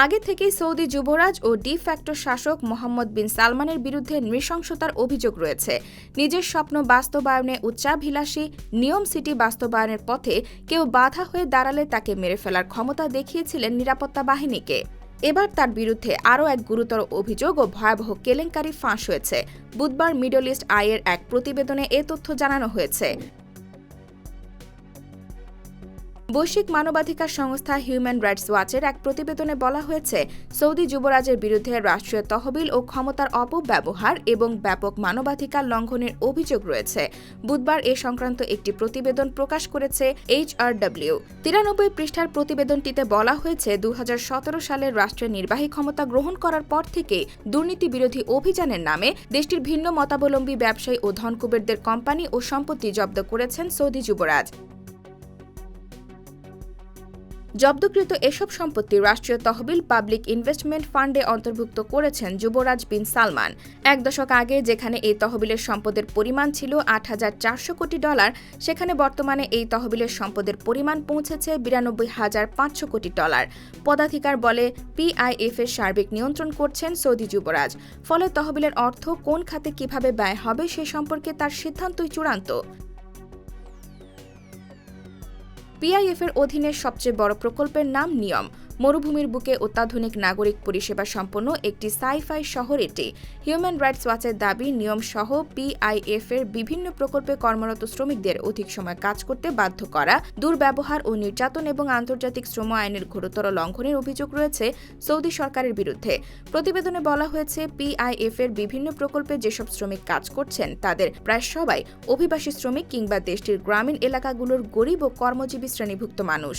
আগে থেকেই সৌদি যুবরাজ ও ডি ফ্যাক্টর শাসক মোহাম্মদ বিন সালমানের বিরুদ্ধে নৃশংসতার অভিযোগ রয়েছে। নিজের স্বপ্ন বাস্তবায়নে উচ্চাভিলাষী, নিয়ম সিটি বাস্তবায়নের পথে কেউ বাধা হয়ে দাঁড়ালে তাকে মেরে ফেলার ক্ষমতা দেখিয়েছিলেন নিরাপত্তা বাহিনীকে। এবার তার বিরুদ্ধে আরও এক গুরুতর অভিযোগ ও ভয়াবহ কেলেঙ্কারি ফাঁস হয়েছে। বুধবার মিডল ইস্ট আইয়ের এক প্রতিবেদনে এ তথ্য জানানো হয়েছে। বৈশ্বিক মানবাধিকার সংস্থা হিউম্যান রাইটস ওয়াচের এক প্রতিবেদনে বলা হয়েছে, সৌদি যুবরাজের বিরুদ্ধে রাষ্ট্রীয় তহবিল ও ক্ষমতার অপব্যবহার এবং ব্যাপক মানবাধিকার লঙ্ঘনের অভিযোগ রয়েছে। বুধবার এ সংক্রান্ত একটি প্রতিবেদন প্রকাশ করেছে এইচআরডব্লিউ তিরানব্বই পৃষ্ঠার প্রতিবেদনটিতে বলা হয়েছে দু হাজার সতেরো সালের রাষ্ট্রের নির্বাহী ক্ষমতা গ্রহণ করার পর থেকে দুর্নীতি বিরোধী অভিযানের নামে দেশটির ভিন্ন মতাবলম্বী ব্যবসায়ী ও ধনকুবেরদের কোম্পানি ও সম্পত্তি জব্দ করেছেন সৌদি যুবরাজ। জব্দকৃত এসব সম্পত্তি রাষ্ট্রীয় তহবিল পাবলিক ইনভেস্টমেন্ট ফান্ডে অন্তর্ভুক্ত করেছেন যুবরাজ বিন সালমান। এক দশক আগে যেখানে এই তহবিলের সম্পদের পরিমাণ ছিল আট হাজার চারশো কোটি ডলার, সেখানে বর্তমানে এই তহবিলের সম্পদের পরিমাণ পৌঁছেছে বিরানব্বই হাজার পাঁচশো কোটি ডলার। পদাধিকার বলে পিআইএফ এর সার্বিক নিয়ন্ত্রণ করছেন সৌদি যুবরাজ। ফলে তহবিলের অর্থ কোন খাতে কীভাবে ব্যয় হবে সে সম্পর্কে তার সিদ্ধান্তই চূড়ান্ত। পিআইএফের অধীনে সবচেয়ে বড় প্রকল্পের নাম নিয়ম। মরুভূমির বুকে অত্যাধুনিক নাগরিক পরিষেবা সম্পন্ন একটি সাইফাই শহর এটি। হিউম্যান রাইটস ওয়াচের দাবি নিয়ম সহ পিআইএফ এর বিভিন্ন প্রকল্পে কর্মরত শ্রমিকদের অধিক সময় কাজ করতে বাধ্য করা, দুর্ব্যবহার ও নির্যাতন এবং আন্তর্জাতিক শ্রম আইনের ঘোরতর লঙ্ঘনের অভিযোগ রয়েছে সৌদি সরকারের বিরুদ্ধে। প্রতিবেদনে বলা হয়েছে, পিআইএফ এর বিভিন্ন প্রকল্পে যেসব শ্রমিক কাজ করছেন, তাদের প্রায় সবাই অভিবাসী শ্রমিক কিংবা দেশটির গ্রামীণ এলাকাগুলোর গরিব ও কর্মজীবী শ্রেণীভুক্ত মানুষ।